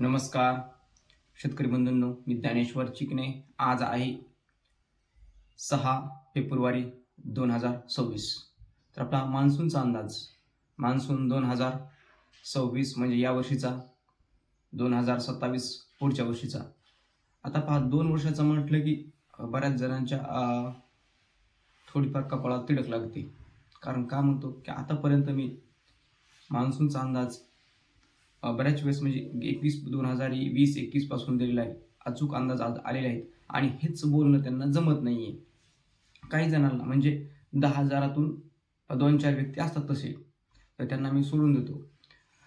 नमस्कार. शेतकरी बंधूंनो मी ज्ञानेश्वर चिकणे आज आहे सहा फेब्रुवारी दोन हजार सव्वीस. तर आपला मान्सूनचा अंदाज. मान्सून दोन हजार सव्वीस म्हणजे या वर्षीचा दोन हजार सत्तावीस पुढच्या वर्षीचा. आता पहा दोन वर्षाचं म्हटलं की बऱ्याच जणांच्या थोडीफार कपाळात तिडक लागते. कारण का म्हणतो की आतापर्यंत मी मान्सूनचा अंदाज बऱ्याच वेळेस म्हणजे एकवीस दोन हजार वीस एकवीसपासून दिलेला आहे. अचूक अंदाज आज आलेले आहेत. आणि हेच बोलणं त्यांना जमत नाही आहे काही जणांना म्हणजे दहा हजारातून दोन चार व्यक्ती असतात तसे. तर त्यांना मी सोडून देतो.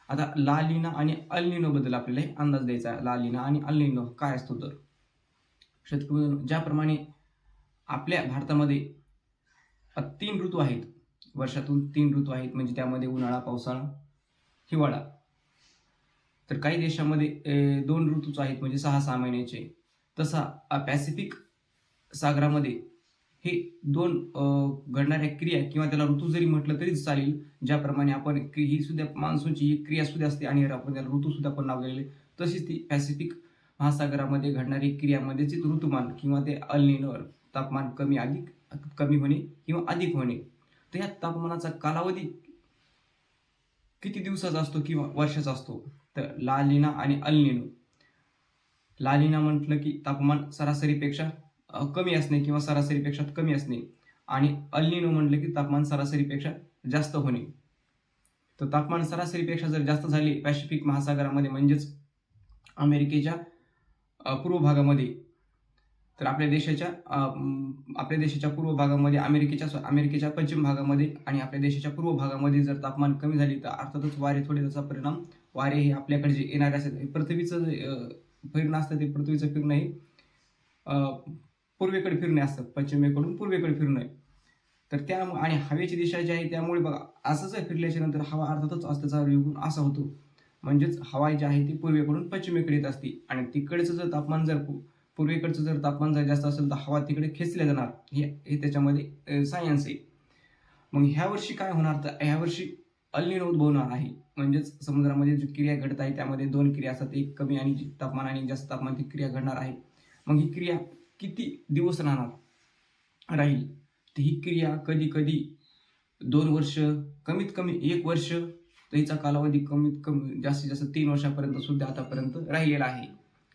आता लालिना आणि अल्निनो बद्दल आपल्याला एक अंदाज द्यायचा आहे. लालिना आणि अल्निनो काय असतो तर? शेतकरी ज्याप्रमाणे आपल्या भारतामध्ये तीन ऋतू आहेत. वर्षातून तीन ऋतू आहेत. म्हणजे त्यामध्ये उन्हाळा पावसाळा हिवाळा. तर काही देशामध्ये दोन ऋतूच आहेत म्हणजे सहा सहा महिन्याचे. तसा पॅसिफिक सागरामध्ये हे दोन घडणाऱ्या क्रिया किंवा त्याला ऋतू जरी म्हटलं तरीच चालेल ज्याप्रमाणे आपण ही सुद्धा मान्सूनची ही क्रिया सुद्धा असते आणि आपण त्याला ऋतू सुद्धा पण नाव दिलेले. तशीच ती पॅसिफिक महासागरामध्ये घडणारी क्रियामध्येच ऋतुमान किंवा ते अल्निनवर तापमान कमी अधिक कमी होणे किंवा अधिक होणे. तर या तापमानाचा कालावधी किती दिवसाचा असतो किंवा वर्षाचा असतो? तर लालिना आणि अल्निनो लालिना म्हटलं की तापमान सरासरीपेक्षा कमी असणे किंवा सरासरीपेक्षा कमी असणे. आणि अल्निनो म्हटलं की तापमान सरासरीपेक्षा जास्त होणे. तर तापमान सरासरीपेक्षा जर जास्त झाले पॅसिफिक महासागरामध्ये म्हणजेच अमेरिकेच्या पूर्व भागामध्ये तर आपल्या देशाच्या आपल्या देशाच्या पूर्व भागामध्ये अमेरिकेच्या अमेरिकेच्या पश्चिम भागामध्ये आणि आपल्या देशाच्या पूर्व भागामध्ये जर तापमान कमी झाली तर अर्थातच वारे थोडे त्याचा परिणाम वारे हे आपल्याकडे जे येणारे असतात पृथ्वीचं जे, फिरणं असतं ते पृथ्वीचं फिरणं हे पूर्वेकडे फिरणे असतं पश्चिमेकडून पूर्वेकडे फिरणं आहे तर त्या आणि हवेची दिशा जी आहे त्यामुळे बघा असंच आहे फिरल्याच्या नंतर हवा अर्थातच असं त्याचा असा होतो. म्हणजेच हवा जी आहे ती पूर्वेकडून पश्चिमेकडे येत असते. आणि तिकडचं जर तापमान जर पूर्वेकडचं जर तापमान जर जास्त असेल तर हवा तिकडे खेचल्या जाणार. हे हे त्याच्यामध्ये सायन्स आहे. मग ह्या वर्षी काय होणार? तर ह्या वर्षी अल्निनो उद्भवणार आहे. म्हणजेच समुद्रामध्ये जी क्रिया घडत आहे त्यामध्ये दोन क्रिया असतात. एक कमी आणि तापमान आणि जास्त तापमान ती क्रिया घडणार आहे. मग ही क्रिया किती दिवस राहणार? राहील. तर ही क्रिया कधी कधी दोन वर्ष कमीत कमी एक वर्ष तर हिचा कालावधी कमीत कमी जास्तीत जास्त तीन वर्षापर्यंत सुद्धा आतापर्यंत राहिलेला आहे.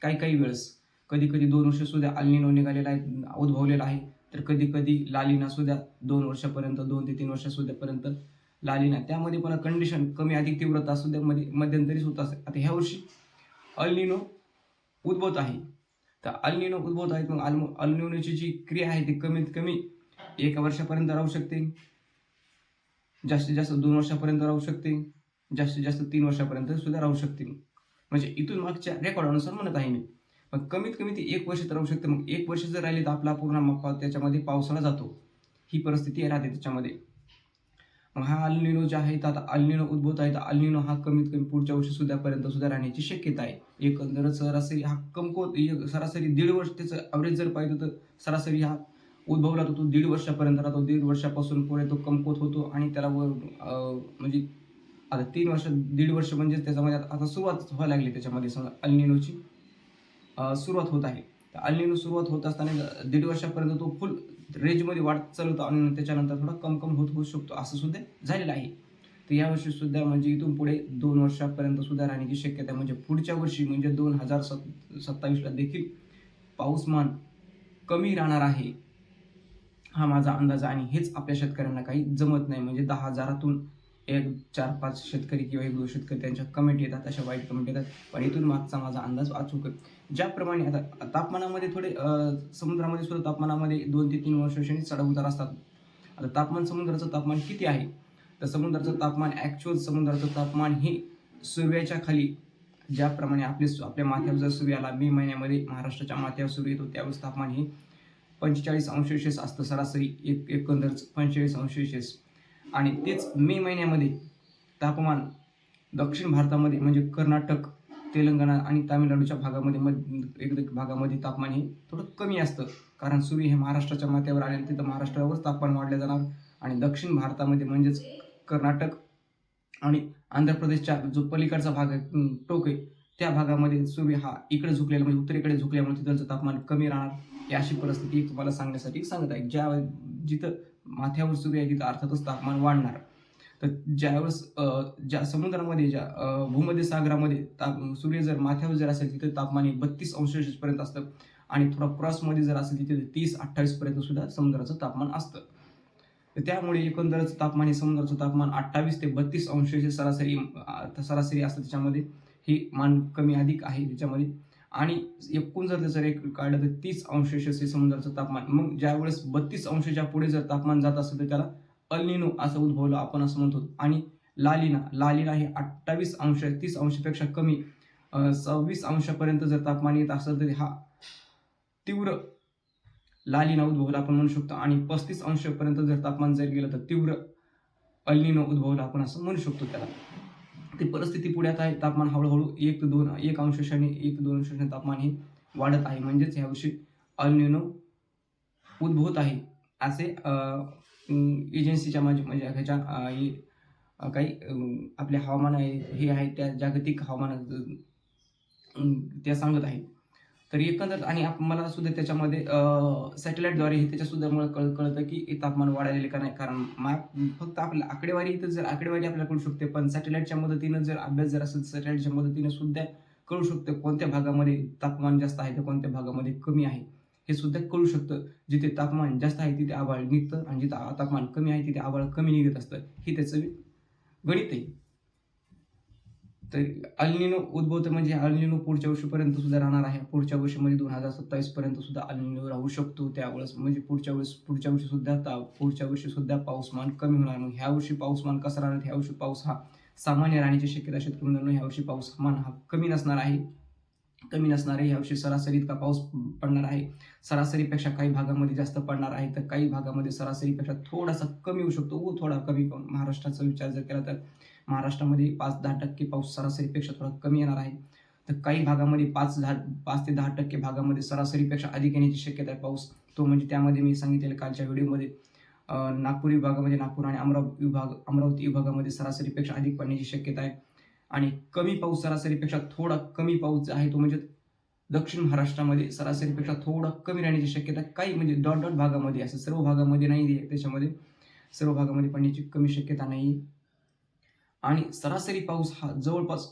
काही काही वेळेस कधी कधी दोन वर्ष सुद्धा अल्निनो निघालेला आहे उद्भवलेला आहे. तर कधी कधी लालिना सुद्धा दोन वर्षापर्यंत दोन ते तीन वर्षासुद्धापर्यंत लालिना त्यामध्ये पण कंडिशन कमी अधिक तीव्रता सुद्धा मध्ये मध्यंतरीच होत असते. आता ह्या वर्षी अल्निनो उद्भवत आहे. तर अल्निनो उद्भवत आहेत मग अल्मो अल्निनोची जी क्रिया आहे ती कमीत कमी एका वर्षापर्यंत राहू शकते. जास्तीत जास्त दोन वर्षापर्यंत राहू शकते. जास्तीत जास्त तीन वर्षापर्यंत सुद्धा राहू शकते. म्हणजे इथून मागच्या रेकॉर्डानुसार म्हणत आहे मी. मग कमीत कमी ती एक वर्ष राहू शकते. मग एक वर्ष जर राहिली तर आपला पूर्ण त्याच्यामध्ये पावसाळा जातो. ही परिस्थिती राहते त्याच्यामध्ये. मग हा अल्निनो जे आहे तर आता अल्निनो उद्भवत आहे. तर अल्निनो हा कमीत कमी पुढच्या वर्षी सुद्धापर्यंत सुद्धा राहण्याची शक्यता आहे. एकंदर सरासरी हा कमकोत एक सरासरी दीड वर्ष त्याचं ॲव्हरेज जर पाहिजे तर सरासरी हा उद्भवला तर तो दीड वर्षापर्यंत राहतो. दीड वर्षापासून पुढे तो कमकोत होतो आणि त्याला वर म्हणजे आता तीन वर्ष दीड वर्ष म्हणजे त्याच्यामध्ये आता आता सुरुवात व्हायला लागली त्याच्यामध्ये समजा अल्निनोची. सुरुवात होत आहे. तर अल्निनो सुरुवात होत असताना दीड वर्षापर्यंत तो फुल रेंजमध्ये वाढ चालवतो आणि त्याच्यानंतर थोडा कम कम होत होऊ शकतो असं सुद्धा झालेलं आहे. तर यावर्षी सुद्धा म्हणजे इथून पुढे दोन वर्षापर्यंत सुद्धा राहण्याची शक्यता आहे. म्हणजे पुढच्या वर्षी म्हणजे दोन हजार सत् सत्तावीसला देखील पाऊसमान कमी राहणार आहे हा माझा अंदाज आहे. आणि हेच आपल्या शेतकऱ्यांना काही जमत नाही. म्हणजे दहा हजारातून एक चार पाच शेतकरी किंवा एक दोन शेतकरी त्यांच्या कमेंट येतात अशा वाईट कमेंट येतात. पण इथून मागचा माझा अंदाज अचूक ज्याप्रमाणे आता तापमानामध्ये थोडे समुद्रामध्ये सुद्धा तापमानामध्ये दोन ते तीन वर्षांनी चढ उतार असतात. आता तापमान समुद्राचं तापमान किती आहे? तर समुद्राचं तापमान ॲक्च्युअल समुद्राचं तापमान हे सूर्याच्या खाली ज्याप्रमाणे आपले आपल्या माथ्यावर जर सूर्य आला मे महिन्यामध्ये महाराष्ट्राच्या माथ्यावर सूर्य येतो त्यावेळेस तापमान हे पंचेचाळीस अंश सेल्सिअस असतं सरासरी. एक एकंदर पंचेचाळीस अंश सेल्सिअस आणि तेच मे महिन्यामध्ये तापमान दक्षिण भारतामध्ये म्हणजे कर्नाटक तेलंगणा आणि तामिळनाडूच्या भागामध्ये मध एक एक भागामध्ये तापमान हे थोडं कमी असतं. कारण सूर्य हे महाराष्ट्राच्या माथ्यावर आले तिथं महाराष्ट्रावरच तापमान वाढलं जाणार. आणि दक्षिण भारतामध्ये म्हणजेच कर्नाटक आणि आंध्र प्रदेशच्या जो पलीकडचा भाग आहे टोक आहे त्या भागामध्ये सूर्य हा इकडे झुकलेला म्हणजे उत्तरेकडे झुकल्यामुळे तिथलं तापमान कमी राहणार. ही अशी परिस्थिती तुम्हाला सांगण्यासाठी सांगत आहे. ज्या जिथं माथ्यावर सूर्य आहे तिथं अर्थातच तापमान वाढणार. तर ज्यावेळेस ज्या समुद्रामध्ये ज्या भूमध्य सागरामध्ये ताप सूर्य जर माथ्यावर जर असेल तिथे तापमान हे बत्तीस अंश पर्यंत असतं. आणि थोडा क्रॉसमध्ये जर असेल तिथे तीस अठ्ठावीस पर्यंत सुद्धा समुद्राचं तापमान असतं. तर त्यामुळे एकंदरच तापमान हे समुद्राचं तापमान अठ्ठावीस ते बत्तीस अंश सरासरी सरासरी असतं. त्याच्यामध्ये ही मान कमी अधिक आहे. त्याच्यामध्ये आणि एकूण जर त्याचं रेट काढलं तर तीस अंश समुद्राचं तापमान. मग ज्यावेळेस बत्तीस अंशाच्या पुढे जर तापमान जात असेल तर त्याला अल्निनो असं उद्भवलं आपण असं म्हणतो. आणि लालिना लालिना हे अठ्ठावीस अंश तीस अंशापेक्षा कमी सव्वीस अंशापर्यंत जर तापमान येत असेल तर हा तीव्र लालिना उद्भवला आपण म्हणू शकतो. आणि पस्तीस अंशापर्यंत जर तापमान जर गेलं तर तीव्र अल्निनो उद्भवला आपण असं म्हणू शकतो त्याला. ती परिस्थिती पुढ्यात आहे. तापमान हळूहळू एक ते दोन एक अंशाने एक ते दोन अंशाने तापमान हे वाढत आहे. म्हणजेच यावर्षी अल्निनो उद्भवत आहे. असे एजन्सीच्या माझ्या म्हणजे ह्याच्या काही आपले हवामान आहे हे आहे त्या जागतिक हवामान त्या सांगत आहे. तर एकंदर आणि आप- मला सुद्धा त्याच्यामध्ये सॅटेलाईटद्वारे हे त्याच्यासुद्धा मला कळ कळतं की तापमान वाढलेले का नाही. कारण मॅप फक्त आपल्या आकडेवारी इथं जर आकडेवारी आपल्याला कळू शकते पण सॅटेलाईटच्या मदतीनं जर अभ्यास जर असेल सॅटेलाईटच्या मदतीनं सुद्धा कळू शकतं कोणत्या भागामध्ये तापमान जास्त आहे तर कोणत्या भागामध्ये कमी आहे. हे सुद्धा कळू शकतं. जिथे तापमान जास्त आहे तिथे आभाळ निघतं आणि जिथे तापमान कमी आहे तिथे आभाळ कमी निघत असतं. हे त्याचं गणित आहे. तर अल्निनो उद्भवतं म्हणजे अल्निनो पुढच्या वर्षीपर्यंत सुद्धा राहणार आहे. पुढच्या वर्षी म्हणजे दोन हजार सत्तावीस पर्यंत सुद्धा अल्निनो राहू शकतो. त्यावेळेस म्हणजे पुढच्या वेळेस पुढच्या वर्षी सुद्धा ता- पुढच्या वर्षी सुद्धा पाऊसमान कमी होणार मग ह्या वर्षी पाऊसमान कसा राहणार? ह्या वर्षी पाऊस हा सामान्य राहण्याची शक्यता शेतकरी मित्रांनो ह्या वर्षी पाऊसमान हा कमी नसणार आहे. कमी नसणार आहे. यावर्षी सरासरी इतका पाऊस पडणार आहे? सरासरीपेक्षा काही भागामध्ये जास्त पडणार आहे तर काही भागामध्ये सरासरीपेक्षा थोडासा कमी होऊ शकतो व थोडा कमी महाराष्ट्राचा विचार जर केला तर महाराष्ट्रामध्ये पाच दहा टक्के पाऊस सरासरीपेक्षा थोडा कमी येणार आहे. तर काही भागामध्ये पाच दहा पाच ते दहा टक्के भागामध्ये सरासरीपेक्षा अधिक येण्याची शक्यता आहे पाऊस. तो म्हणजे त्यामध्ये मी सांगितलेलं कालच्या व्हिडिओमध्ये नागपूर विभागामध्ये नागपूर आणि अमरावती विभाग अमरावती विभागामध्ये सरासरीपेक्षा अधिक पडण्याची शक्यता आहे. आणि कमी पाऊस सरासरीपेक्षा थोडा कमी पाऊस जो आहे तो म्हणजे दक्षिण महाराष्ट्रामध्ये सरासरीपेक्षा थोडा कमी राहण्याची शक्यता काही म्हणजे डॉट डॉट भागामध्ये असं सर्व भागामध्ये नाही आहे त्याच्यामध्ये. सर्व भागामध्ये पडण्याची कमी शक्यता नाही आणि सरासरी पाऊस हा जवळपास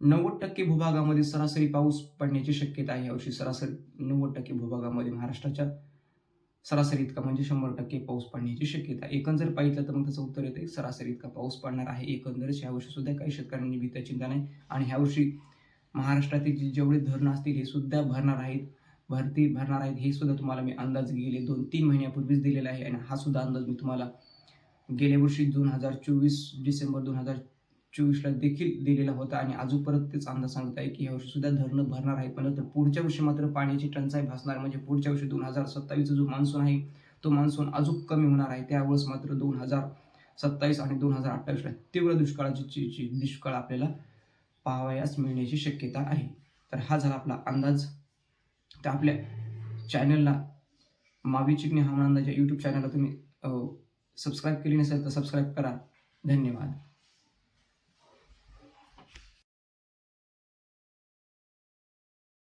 नव्वद टक्के भूभागामध्ये सरासरी पाऊस पडण्याची शक्यता आहे यावर्षी सरासरी नव्वद टक्के भूभागामध्ये महाराष्ट्राच्या सरासरी इतका म्हणजे शंभर टक्के पाऊस पडण्याची शक्यता एकंदर पाहिलं तर मग त्याचं उत्तर येतं सरासरी इतका पाऊस पडणार आहे. एकंदरच यावर्षी सुद्धा काही शेतकऱ्यांनी भीता चिंता नाही. आणि ह्यावर्षी महाराष्ट्रातील जे- जेवढे धरणं असतील हे सुद्धा भरणार आहेत. भरती भरणार आहेत हे सुद्धा तुम्हाला मी अंदाज गेले दोन तीन महिन्यापूर्वीच दिलेला आहे. आणि हा सुद्धा अंदाज मी तुम्हाला गेल्या वर्षी दोन हजार चोवीस डिसेंबर दोन हजार चोवीसला देखील दिलेला होता आणि अजून परत तेच अंदाज सांगत आहे की यावर्षी सुद्धा धरणं भरणार आहे. पण तर पुढच्या वर्षी मात्र पाण्याची टंचाई भासणार म्हणजे पुढच्या वर्षी दोन हजार सत्तावीसचा जो मान्सून आहे तो मान्सून अजून कमी होणार आहे. त्यावेळेस मात्र दोन हजार सत्तावीस आणि दोन हजार अठ्ठावीसला तीव्र दुष्काळाची दुष्काळ आपल्याला पाहावयास मिळण्याची शक्यता आहे. तर हा झाला आपला अंदाज. तर आपल्या चॅनलला मावी चिकणी हवामान अंदाज या यूट्यूब चॅनलला तुम्ही सबस्क्राईब केली नसेल तर सबस्क्राईब करा. धन्यवाद.